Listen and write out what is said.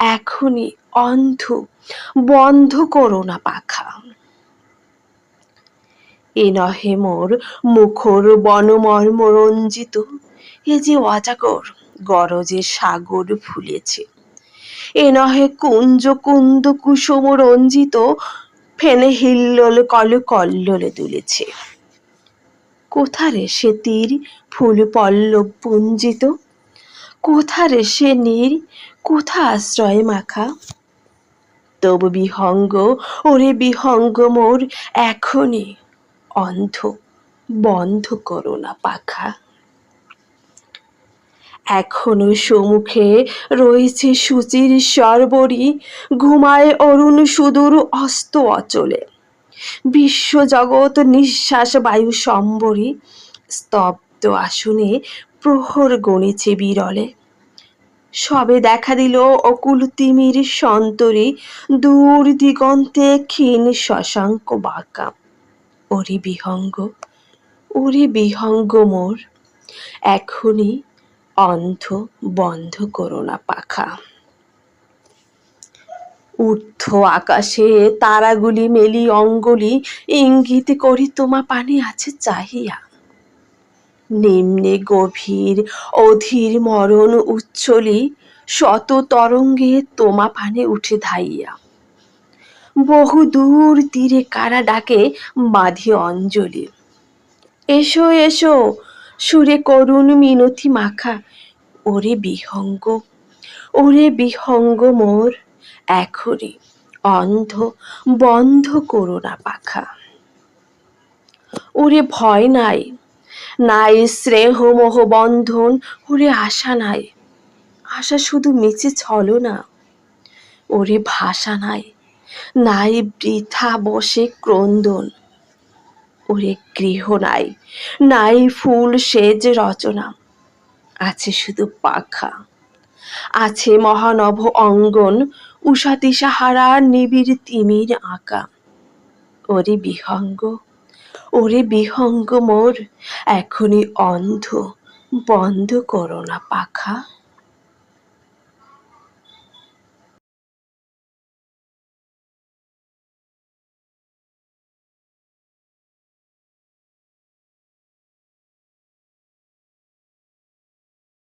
এখনই অন্ধ, বন্ধ করো না পাখা। এ নহে মোর মুখর বনমর্ম রঞ্জিত, এ যে অজাগর গরজে সাগর ফুলেছে। এ নহে কুঞ্জ কুন্দ কুসুম রঞ্জিত, ফেনে হিল্লোল কল কল্লোলে তুলেছে কোথারে সে তীর ফুল পল্লব পুঞ্জিত, কোথারে সে নীর কোথা আশ্রয় মাখা তবু বিহঙ্গ, ওরে বিহঙ্গ মোর এখনই অন্ধ, বন্ধ করো না, পাখা। এখনও সম্মুখে রয়েছে সুচির সরবরি, ঘুমায় অরুণ সুদূর অস্ত অচলে। বিশ্বজগৎ নিঃশ্বাস বায়ু সম্বরী, স্তব্ধ আসনে প্রহর গণেছে বিরলে। সবে দেখা দিল অকুল তিমির সন্তরে দূর দিগন্তে ক্ষীণ শশাঙ্ক বাঁকা। ওরে বিহঙ্গ ওরে বিহঙ্গ মোর, এখনই অন্ধ বন্ধ করো না পাখা। ঊর্ধ্ব আকাশে তারাগুলি মেলি অঙ্গলি, ইঙ্গিত করি তোমা পানে আছে চাহিয়া। নিম্নে গভীর অধীর মরণ উচ্চলি শত তরঙ্গে তোমা পানে উঠে ধাইয়া। বহু দূর তীরে কারা ডাকে বাঁধি অঞ্জলি। এসো এসো, সুরে করুণ মিনতি মাখা, ওরে বিহঙ্গ ওরে বিহঙ্গ মোর, এখনই অন্ধ বন্ধ করো না পাখা। ওরে ভয় নাই নাই স্নেহ মোহ বন্ধন, ওরে আশা নাই। আশা শুধু মিছে ছলো না, ওরে ভাষা নাই। নাই বৃথা বসে ক্রন্দন, ওরে গৃহ নাই। নাই ফুল সেজ রচনা, আছে শুধু পাখা। আছে মহানভ অঙ্গন, উষা দিশাহারা নিবিড় তিমির আঁকা। ওরে বিহঙ্গ ওরে বিহঙ্গ মোর এখনই অন্ধ বন্ধ করো না পাখা।